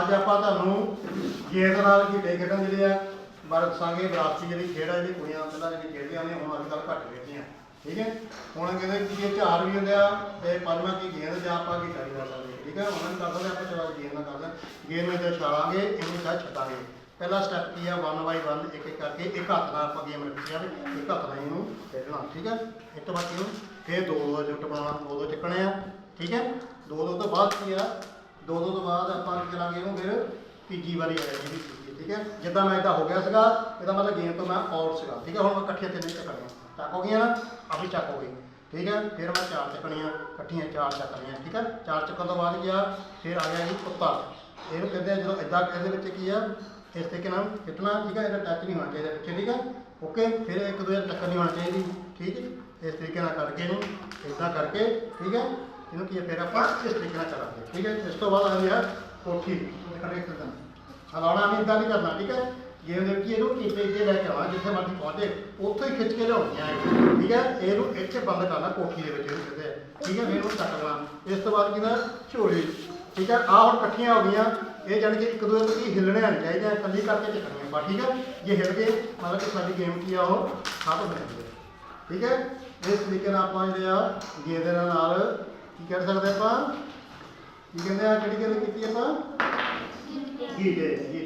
ਅੱਜ ਆਪਾਂ ਤੁਹਾਨੂੰ ਗੇਂਦ ਨਾਲ ਗੀਟੇ ਖੇਡਣ ਜਿਹੜੇ ਆ ਬਾਰੇ ਦੱਸਾਂਗੇ ਵਿਰਾਸਤੀ ਜਿਹੜੀ ਖੇਡ ਆ, ਜਿਹੜੀ ਕੁੜੀਆਂ ਪਹਿਲਾਂ ਜਿਹੜੀ ਖੇਡਦੀਆਂ ਨੇ, ਹੁਣ ਅੱਜ ਕੱਲ੍ਹ ਘੱਟ ਖੇਡਦੀਆਂ। ਠੀਕ ਹੈ? ਹੁਣ ਕਹਿੰਦੇ ਕਿ ਇਹ ਝਾਰ ਵੀ ਹੁੰਦੇ ਆ ਤੇ ਪੰਜਵਾਂ ਕੀ ਗੇਂਦ ਜਾਂ ਆਪਾਂ ਗੀਟਾ ਵੀ ਕਰ ਸਕਦੇ ਠੀਕ ਹੈ? ਹੁਣ ਅਸੀਂ ਕਰ ਸਕਦੇ ਆਪਾਂ ਚਲੋ ਗੇਂਦ ਨਾਲ ਕਰਦੇ ਹਾਂ। ਗੇਂਦ ਵਿੱਚ ਛਾਲਾਂਗੇ, ਇਹਨੂੰ ਚਾਹ ਛੱਡਾਂਗੇ ਪਹਿਲਾ ਸਟੈਪ ਕੀ ਆ 1 ਬਾਈ 1 ਇੱਕ ਇੱਕ ਕਰਕੇ ਇੱਕ ਹੱਥ ਨਾਲ ਆਪਾਂ ਗੇਮ ਰੱਖੀ ਆ, ਇੱਕ ਹੱਥ ਨਾਲ ਇਹਨੂੰ ਖੇਡਣਾ, ਠੀਕ ਹੈ? ਇਸ ਤੋਂ ਬਾਅਦ ਇਹਨੂੰ ਫੇਰ ਦੋ ਦੋ ਜੁੱਟ ਬਣਾਉਣਾ ਦੋ ਦੋ ਚੱਕਣੇ ਆ, ਠੀਕ ਹੈ? ਦੋ ਦੋ ਤੋਂ ਬਾਅਦ ਕੀ ਆ? ਦੋ ਦੋ ਤੋਂ ਬਾਅਦ ਆਪਾਂ ਕੀ ਕਰਾਂਗੇ ਇਹਨੂੰ ਫਿਰ ਤੀਜੀ ਵਾਰੀ ਆਇਆ ਜੀ ਇਹਦੀ ਠੀਕ ਹੈ? ਜਿੱਦਾਂ ਮੈਂ ਇਦਾਂ ਹੋ ਗਿਆ ਸੀਗਾ, ਇਹਦਾ ਮਤਲਬ ਗੇਮ ਤੋਂ ਮੈਂ ਆਊਟ ਸੀਗਾ, ਠੀਕ ਹੈ? ਹੁਣ ਮੈਂ ਇਕੱਠੀਆਂ ਤਿੰਨ ਚੱਕਣੀਆਂ। ਚੱਕ ਹੋ ਗਈਆਂ ਨਾ? ਆਪੀ ਚੱਕ ਹੋ ਗਈ। ਠੀਕ ਹੈ? ਫਿਰ ਮੈਂ ਚਾਰ ਚੱਕਣੀਆਂ, ਇਕੱਠੀਆਂ ਚਾਰ ਚੱਕਣੀਆਂ, ਠੀਕ ਹੈ? ਚਾਰ ਚੱਕਣ ਤੋਂ ਬਾਅਦ ਗਿਆ ਫਿਰ ਆ ਗਿਆ ਜੀ ਕੁੱਤਾ। ਇਹਨੂੰ ਕਹਿੰਦੇ ਆ ਜਦੋਂ ਇਦਾਂ ਇਹਦੇ ਵਿੱਚ ਕੀ ਆ? ਇਸ ਤਰੀਕੇ ਨਾਲ ਖਿੱਚਣਾ ਠੀਕ ਹੈ? ਇਹਦਾ ਟੱਚ ਨਹੀਂ ਹੋਣਾ ਚਾਹੀਦਾ ਪਿੱਛੇ, ਠੀਕ ਹੈ? ਓਕੇ ਫਿਰ ਇੱਕ ਦੂਜੇ ਨਾਲ ਟੱਕਰ ਨਹੀਂ ਹੋਣਾ ਚਾਹੀਦੀ। ਠੀਕ ਹੈ? ਇਸ ਤਰੀਕੇ ਨਾਲ ਕਰਕੇ ਇਹਨੂੰ ਇਦਾਂ ਕਰਕੇ, ਠੀਕ ਹੈ? ਇਹਨੂੰ ਕੀ ਹੈ ਫਿਰ ਆਪਾਂ ਇਸ ਤਰੀਕੇ ਨਾਲ ਕਰਾਂਗੇ ਠੀਕ ਹੈ ਇਸ ਤੋਂ ਬਾਅਦ ਆ ਗਿਆ ਕੋਠੀ ਦੇਖਣੇ ਕਿਦਾਂ ਹਲਾਉਣਾ ਨਹੀਂ ਇਦਾਂ ਨਹੀਂ ਕਰਨਾ ਠੀਕ ਹੈ ਗੇਮ ਦੇ ਵਿੱਚ ਇਹਨੂੰ ਕਿਤੇ ਇੱਥੇ ਲੈ ਕੇ ਆਉਣਾ ਜਿੱਥੇ ਮਰਜ਼ੀ ਪਹੁੰਚੇ ਉੱਥੋਂ ਹੀ ਖਿੱਚ ਕੇ ਲਿਆਉਣੀਆਂ ਇਹ ਠੀਕ ਹੈ ਇਹਨੂੰ ਇੱਥੇ ਬੰਦ ਕਰਨਾ ਕੋਠੀ ਦੇ ਵਿੱਚ ਇਹਨੂੰ ਕਹਿੰਦੇ ਠੀਕ ਹੈ ਫਿਰ ਇਹਨੂੰ ਚੱਕ ਲੈਣਾ ਇਸ ਤੋਂ ਬਾਅਦ ਕਿਹਦਾ ਝੋਲੀ ਠੀਕ ਹੈ ਆਹ ਹੁਣ ਇਕੱਠੀਆਂ ਹੋ ਗਈਆਂ ਇਹ ਜਾਣੀ ਕਿ ਇੱਕ ਦੂਜੇ ਤੋਂ ਕੀ ਹਿੱਲਣੇ ਨਹੀਂ ਚਾਹੀਦੇ ਇਕੱਲੀ ਕਰਕੇ ਚੱਕਣੀਆਂ ਆਪਾਂ ਠੀਕ ਹੈ ਜੇ ਹਿੱਲ ਗਏ ਮਤਲਬ ਕਿ ਸਾਡੀ ਗੇਮ ਕੀ ਆ ਉਹ ਖਤਮ ਹੋ ਜਾਂਦੀ ਹੈ ਠੀਕ ਹੈ ਇਸ ਤਰੀਕੇ ਨਾਲ ਆਪਾਂ ਜਿਹੜੇ ਆ ਗੇਮ ਦੇ ਨਾਲ ਕੀ ਕਰ ਸਕਦੇ ਆਪਾਂ? ਕੀ ਕਹਿੰਦੇ ਆ? ਕਿਹੜੀ ਗੱਲ ਕੀਤੀ ਆਪਾਂ? ਗੀਟੇ ਗੀਟੇ